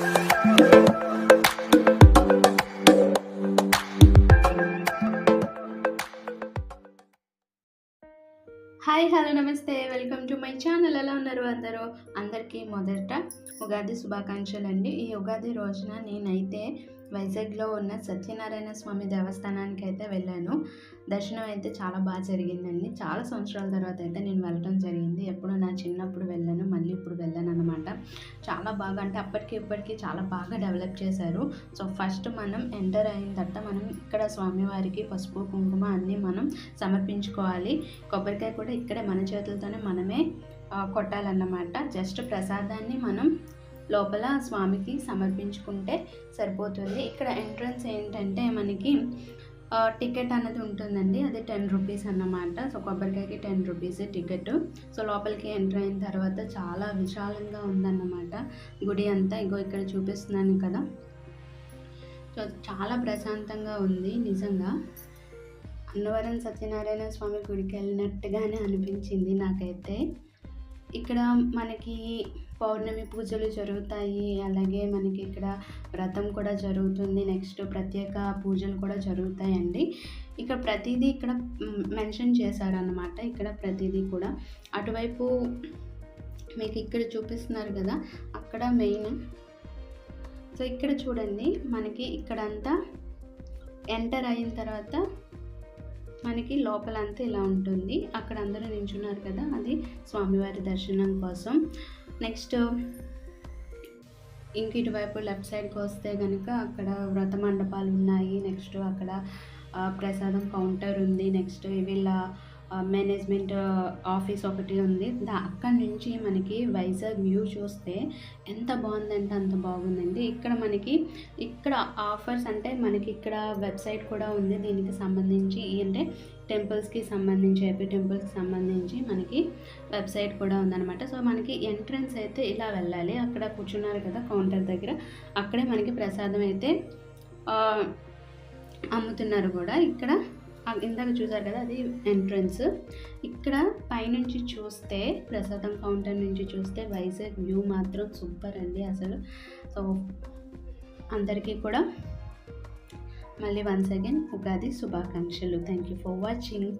Hi hello నమస్తే. Welcome to my channel. ఎలా ఉన్నారు అందరూ? అందరికీ మొదట ఉగాది శుభాకాంక్షలు అండి ఈ ఉగాది రోజున నేనైతే వైజాగ్లో ఉన్న సత్యనారాయణ స్వామి దేవస్థానానికి అయితే వెళ్ళాను. దర్శనం అయితే చాలా బాగా జరిగిందండి. చాలా సంవత్సరాల తర్వాత అయితే నేను వెళ్ళడం జరిగింది. ఎప్పుడు నా చిన్నప్పుడు వెళ్ళాను మళ్ళీ ఇప్పుడు వెళ్ళాను అనమాట చాలా బాగా అంటే అప్పటికి ఇప్పటికీ చాలా బాగా డెవలప్ చేశారు. సో ఫస్ట్ మనం ఎంటర్ అయిన తర్వాత మనం ఇక్కడ స్వామివారికి పసుపు కుంకుమ అన్నీ మనం సమర్పించుకోవాలి. కొబ్బరికాయ కూడా ఇక్కడే మన చేతులతోనే మనమే కొట్టాలన్నమాట. జస్ట్ ప్రసాదాన్ని మనం లోపల స్వామికి సమర్పించుకుంటే సరిపోతుంది. ఇక్కడ ఎంట్రన్స్ ఏంటంటే మనకి టికెట్ అన్నది ఉంటుందండి. అది టెన్ రూపీస్ అన్నమాట. సో కొబ్బరికాయకి టెన్ రూపీస్ టికెట్. సో లోపలికి ఎంటర్ అయిన తర్వాత చాలా విశాలంగా ఉందన్నమాట. గుడి అంతా ఇగో ఇక్కడ చూపిస్తున్నాను కదా. సో చాలా ప్రశాంతంగా ఉంది నిజంగా. అన్నవరం సత్యనారాయణ స్వామి గుడికి వెళ్ళినట్టుగానే అనిపించింది నాకైతే. ఇక్కడ మనకి పౌర్ణమి పూజలు జరుగుతాయి. అలాగే మనకి ఇక్కడ వ్రతం కూడా జరుగుతుంది. నెక్స్ట్ ప్రత్యేక పూజలు కూడా జరుగుతాయండి. ఇక్కడ ప్రతిదీ ఇక్కడ మెన్షన్ చేశారన్నమాట. ఇక్కడ ప్రతిదీ కూడా. అటువైపు మీకు ఇక్కడ చూపిస్తున్నారు కదా. అక్కడ మెయిన్. సో ఇక్కడ చూడండి. మనకి ఇక్కడంతా ఎంటర్ అయిన తర్వాత మనకి లోపలంతా ఇలా ఉంటుంది. అక్కడ అందరూ నించున్నారు కదా అది స్వామివారి దర్శనం కోసం. నెక్స్ట్ ఇంక ఇటువైపు లెఫ్ట్ సైడ్కి వస్తే కనుక అక్కడ వ్రత మండపాలు ఉన్నాయి. నెక్స్ట్ అక్కడ ప్రసాదం కౌంటర్ ఉంది. నెక్స్ట్ వీళ్ళ మేనేజ్మెంట్ ఆఫీస్ ఒకటి ఉంది. దా అక్కడి నుంచి మనకి వైజాగ్ వ్యూ చూస్తే ఎంత బాగుందంటే అంత బాగుందండి. ఇక్కడ మనకి ఇక్కడ ఆఫర్స్ అంటే మనకి ఇక్కడ వెబ్సైట్ కూడా ఉంది. దీనికి సంబంధించి అంటే టెంపుల్స్కి సంబంధించి ఏపీ టెంపుల్స్కి సంబంధించి మనకి వెబ్సైట్ కూడా ఉందన్నమాట. సో మనకి ఎంట్రన్స్ అయితే ఇలా వెళ్ళాలి. అక్కడ కూర్చున్నారు కదా కౌంటర్ దగ్గర. అక్కడే మనకి ప్రసాదం అయితే అమ్ముతున్నారు కూడా. ఇక్కడ ఇందాక చూసారు కదా అది ఎంట్రన్స్ ఇక్కడ పైనుంచి చూస్తే ప్రసాదం కౌంటర్ నుంచి చూస్తే వైజాగ్ వ్యూ మాత్రం సూపర్ అండి అసలు. సో అందరికీ కూడా మళ్ళీ వన్స్ అగైన్ ఉగాది శుభాకాంక్షలు. Thank you for watching